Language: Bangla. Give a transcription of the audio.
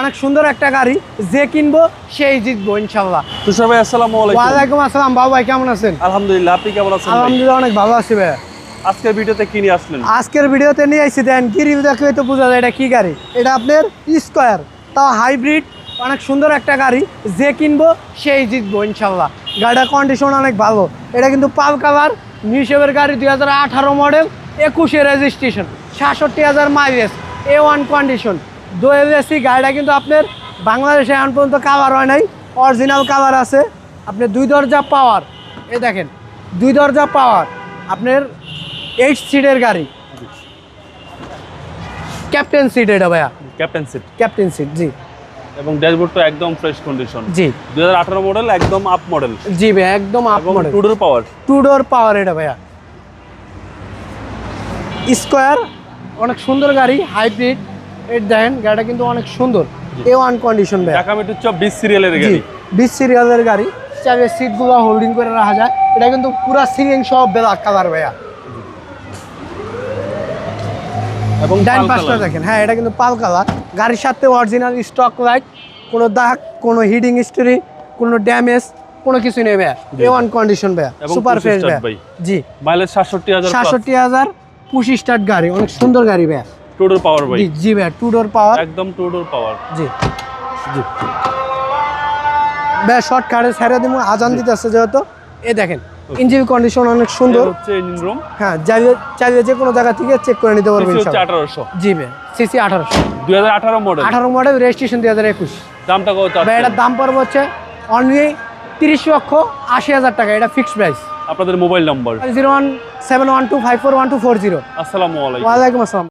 অনেক সুন্দর একটা গাড়ি যে কিনবো সেই জিতবো ইনশাল্লাহ তুষার ভাই আসসালামু আলাইকুম। ওয়ালাইকুম আসসালাম বাবু ভাই কেমন আছেন? আলহামদুলিল্লাহ আপনি কেমন আছেন আলহামদুলিল্লাহ অনেক ভালো আছি ভাই আজকের ভিডিওতে কি নিয়ে আসলেন? আজকের ভিডিওতে নিয়ে আইছি দেন রিভিউ দেখলে তো বোঝা যায় এটা কি গাড়ি। এটা আপনার স্কোয়ার তাও হাইব্রিড অনেক সুন্দর একটা গাড়ি যে কিনবো সেই জিতবো ইনশাল্লাহ গাড়িটার কন্ডিশন অনেক ভালো। এটা কিন্তু পাল কালার নিষেবের গাড়ি দুই হাজার আঠারো মডেল একুশে রেজিস্ট্রেশন সাতষট্টি হাজার mileage A one condition dual AC গাড়িটা কিন্তু আপনার বাংলাদেশে এখন পর্যন্ত কালার হয় নাই। অরিজিনাল কালার আছে। আপনি দুই দরজা পাওয়ার এই দেখেন দুই দরজা পাওয়ার আপনার এইট সিটের গাড়ি। ক্যাপ্টেন সিট এটা ভাইয়া। ক্যাপ্টেন সিট ক্যাপ্টেন সিট জি। এবং ড্যাশবোর্ড তো একদম ফ্রেশ কন্ডিশন জি। দুই হাজার আঠারো মডেল একদম আপ মডেল জি ভাই একদম up model two door power two door power এটা ভাইয়া। স্কোয়ার অনেক সুন্দর গাড়ি হাইব্রিড এর দেখেন গাড়িটা কিন্তু অনেক সুন্দর। এ ওয়ান কন্ডিশন ভাইয়া ঢাকা মেট্রো চপ বিশ সিরিয়ালের গাড়ি। বিশ সিরিয়ালের গাড়ি। সিটগুলো হোল্ডিং করে রাখা যায়। এটা কিন্তু পুরা সিলিং সহ ব্ল্যাক কালার ভাইয়া। এবং ডাইন পাল পাশটা দেখেন। হ্যাঁ এটা কিন্তু পাল কালার গাড়ির সাথে অরিজিনাল স্টক লাইট কোনো দাগ কোনো হিডিং হিস্টরি কোনো ড্যামেজ কোনো কিছু নেই ভাইয়া। এ ওয়ান কন্ডিশন ভাইয়া সুপার ফ্রেশ ভাইয়া জি। মাইলেজ পুশি স্টার্ট গাড়ি। অনেক সুন্দর গাড়ি ভাইয়া। টুডোর পাওয়ার ভাই জি ভাইয়া টু ডোর পাওয়ার একদম টুডোর পাওয়ার জি জি। ভাইয়া শর্ট কাটে ছেড়ে দিব আজান দিতে আসছে যেহেতু। এ দেখেন ইঞ্জিন কন্ডিশন অনেক সুন্দর। হচ্ছে ইঞ্জিন রুম হ্যাঁ চাইলে চাইলে যে কোনো জায়গা থেকে চেক করে নিতে পারবেন হচ্ছে আঠারোশো। জি ভাই সিসি আঠারোশো। দুই হাজার আঠারো মডেল আঠারো মডেল রেজিস্ট্রেশন দুই হাজার একুশ। দামটা কত ভাই? এটার দাম পড়বে হচ্ছে অনলি তিরিশ লক্ষ আশি হাজার টাকা এটা ফিক্সড প্রাইস আপনাদের mobile number zero one seven one two five four one two four zero. আসসালামু আলাইকুম। ওয়ালাইকুম আসসালাম।